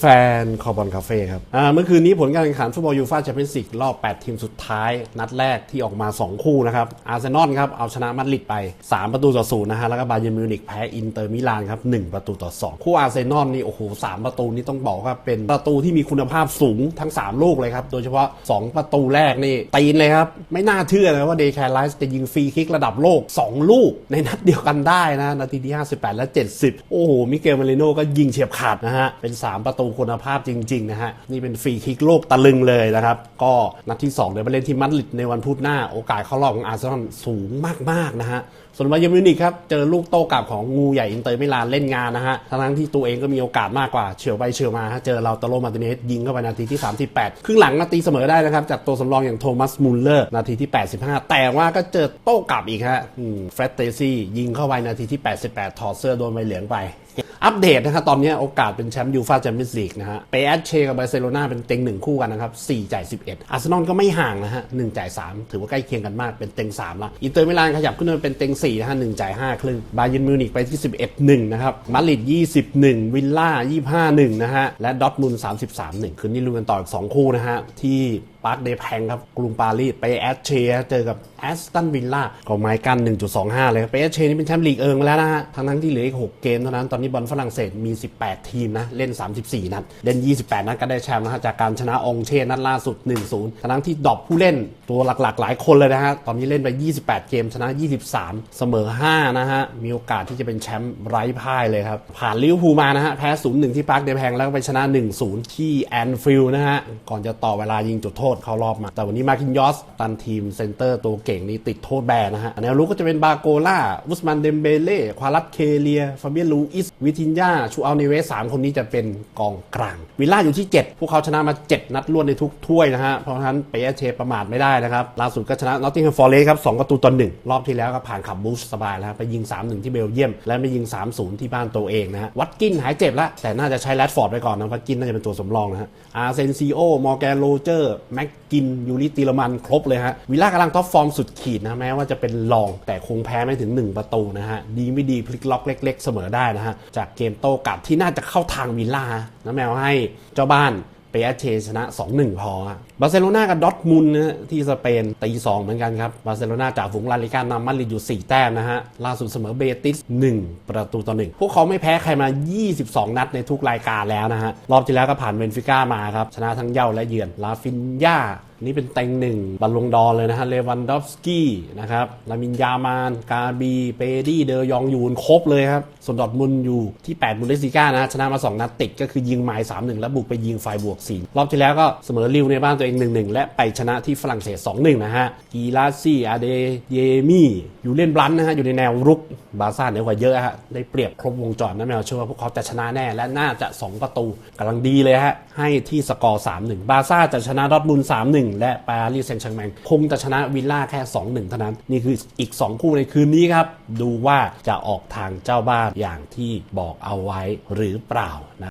แฟนๆ คอบอลคาเฟ่ครับอ่าเมื่อคืนนี้ผลการแข่งขันฟุตบอลยูฟ่าแชมเปี้ยนส์ลีกรอบ 8 ทีมสุดท้าย นัดแรกที่ออกมา 2 คู่นะครับ อาร์เซนอลครับ เอาชนะมาดริดไป 3 ประตูต่อศูนย์นะฮะ แล้วก็บาเยิร์นมิวนิกแพ้อินเตอร์มิลานครับ 1 ประตูต่อ 2 คู่อาร์เซนอลนี่ โอ้โห 3 ประตูนี่ต้องบอกว่าเป็นประตูที่มีคุณภาพสูงทั้ง 3 ลูกเลยครับ โดยเฉพาะ 2 ประตูแรกนี่ตีนเลยครับ ไม่น่าเชื่อนะว่าเดย์แคร์ไลส์จะยิงฟรีคิกระดับโลก 2 ลูก ในนัดเดียวกันได้นะ นาทีที่ 58 และ 70 โอ้โห มิเกลมาริโน่ก็ยิงเฉียบขาดนะฮะ เป็น 3 ประตูคุณภาพจริงๆนะฮะนี่เป็นฟรีคิกโลกตะลึงเลยนะครับ ก็นัดที่2เดี๋ยวไปเล่นที่มาดริดในวันพุธหน้า โอกาสเข้ารอบของอาร์เซนอลสูงมากๆนะฮะส่วนบาเยิร์นมิวนิกครับ เจอลูกโต้กลับของงูใหญ่อินเตอร์มิลานเล่นงานนะฮะ ทั้งที่ตัวเองก็มีโอกาสมากกว่าเฉียวไปเฉียวมาฮะเจอเราตโลมาติเนสยิงเข้าไปนาทีที่ 38 ครึ่งหลังนาตีเสมอได้นะครับ จากตัวสำรองอย่างโทมัสมุลเลอร์ นาทีที่ 85 แต่ว่าก็เจอโต้กลับอีกฮะเฟรดเตซี่ยิงเข้าไปนาทีที่ 88 ถอดเสื้อโดนใบเหลืองไป อัปเดตนะครับตอนนี้โอกาสเป็นแชมป์ยูฟาแชมเปี้ยนส์ลีกนะฮะเปแอชเชกับบาร์เซโลนาเป็นเต็งหนึ่งคู่กันนะครับ4จ่าย11อาร์เซนอลก็ไม่ห่างนะฮะ1จ่าย3ถือว่าใกล้เคียงกันมากเป็นเต็ง3ละอินเตอร์มิลานขยับขึ้นมาเป็นเต็ง4นะฮะ1จ่าย5ครึ่งบาเยิร์นมิวนิกไปที่ 11 1นะครับมาดริด21 วิลล่า25 1นะฮะและดอทมุนด์33 1คืนนี้ลุ้นกันต่ออีก2คู่นะฮะที่ ปาร์คเดย์แพงครับกรุงปารีสไปแอสเชเจอกับแอสตันวิลล่าก็ไม้กัน 1.25 เลยครับไปแอสเชนี่เป็นแชมป์ลีกเอิงมาแล้วนะฮะทั้งทั้งที่เหลืออีก 6 เกมเท่านั้น ตอนนี้บอลฝรั่งเศสมี 18 ทีมนะ เล่น 34 นัด เล่น 28 นัดก็ได้แชมป์นะฮะจากการชนะองเช่นัดล่าสุด 1-0 ทั้งทั้งที่ดรอปผู้เล่นตัวหลักๆ หลายคนเลยนะฮะตอนนี้เล่นไป 28 เกมชนะ 23 เสมอ 5 นะฮะมีโอกาสที่จะเป็นแชมป์ไร้พ่ายเลยครับผ่านลิเวอร์พูลมานะฮะแพ้ 0-1 ที่ปาร์คเดย์แพงแล้วก็ไปชนะ 1-0 ที่แอนฟิลด์นะฮะก่อนจะต่อเวลายิงจุดโทษเข้ารอบมา แต่วันนี้มาคินยอสตันทีมเซนเตอร์ตัวเก่งนี่ติดโทษแบนนะฮะแนวรุกก็จะเป็นบาโกล่าอุสมันเดมเบเล่ควารัตเคเลียฟาเบียนลูอิส วิทินยาชูอัลเนเวสสามคนนี้จะเป็นกองกลาง วิลล่าอยู่ที่ 7 พวกเขาชนะมา 7 นัดรวดในทุกถ้วยนะฮะ เพราะฉะนั้นเปเชประมาทไม่ได้นะครับล่าสุดก็ชนะนอตติงแฮมฟอร์เรสครับ2ประตูต่อ1รอบที่แล้วก็ผ่านขับบูชสบายแล้วไปยิง 3-1 ที่เบลเยียม และไปยิง 3-0 ที่บ้านตัวเองนะฮะวัตกินหายเจ็บแล้วแต่น่าจะใช้แรดฟอร์ดไปก่อนนะวัตกินน่าจะเป็นตัวสำรองนะฮะอาร์เซนซิโอมอร์แกนโรเจอร์แม็กกินยูริติลมันครบเลยฮะวิลล่ากำลังท็อปฟอร์มสุดขีดนะแม้ว่าจะเป็นรองแต่คงแพ้ไม่ถึง 1 ประตูนะฮะดีไม่ดีพลิกล็อกเล็ก ๆ เสมอได้นะฮะจากเกมโต้กลับที่น่าจะเข้าทางวิลล่านะแมวให้เจ้าบ้าน เปเชชนะ 2-1 พอฮะบาร์เซโลนากับดอทมุนนะที่สเปนตี 2 เหมือนกันครับ บาร์เซโลนาจากฝูงลาลิกานำมาดริดอยู่ 4 แต้มนะฮะ ล่าสุดเสมอเบติส 1 ประตูต่อ 1 พวกเขาไม่แพ้ใครมา 22 นัดในทุกรายการแล้วนะฮะ รอบที่แล้วก็ผ่านเบนฟิก้ามาครับ ชนะทั้งเย่าและเยือนลาฟินยานี่เป็นแต็งหนึ่งบอลลงดอเลยนะฮะเลวันดอฟสกี้นะครับลามินยามาน กาบี เปดี้เดยองยูนครบเลยครับ ส่วนดอดมุนอยู่ที่8บุนเดสซิก้านะชนะมา 2 นัดติดก็คือยิงไม้สามหนึ่งแล้วบุกไปยิงไฟบวก 4 รอบที่แล้วก็เสมอริวในบ้านตัวเอง 1-1 และไปชนะที่ฝรั่งเศส 2-1 นะฮะกีราซี่อาเดเยมี่อยู่เล่นบลันนะฮะอยู่ในแนวรุกบาซ่าเหนือกว่าเยอะฮะได้เปรียบครบวงจรนะแมวเชื่อว่าพวกเขาจะชนะแน่และน่าจะ 2 ประตูกำลังดีเลยฮะให้ที่สกอร์3-1บาซ่าจะชนะดอดมุน3-1 1 และปารีสแซงต์แชงแมงคงจะชนะวิลล่าแค่ 2-1 เท่านั้น นี่คืออีก 2 คู่ในคืนนี้ครับ ดูว่าจะออกทางเจ้าบ้านอย่างที่บอกเอาไว้หรือเปล่านะ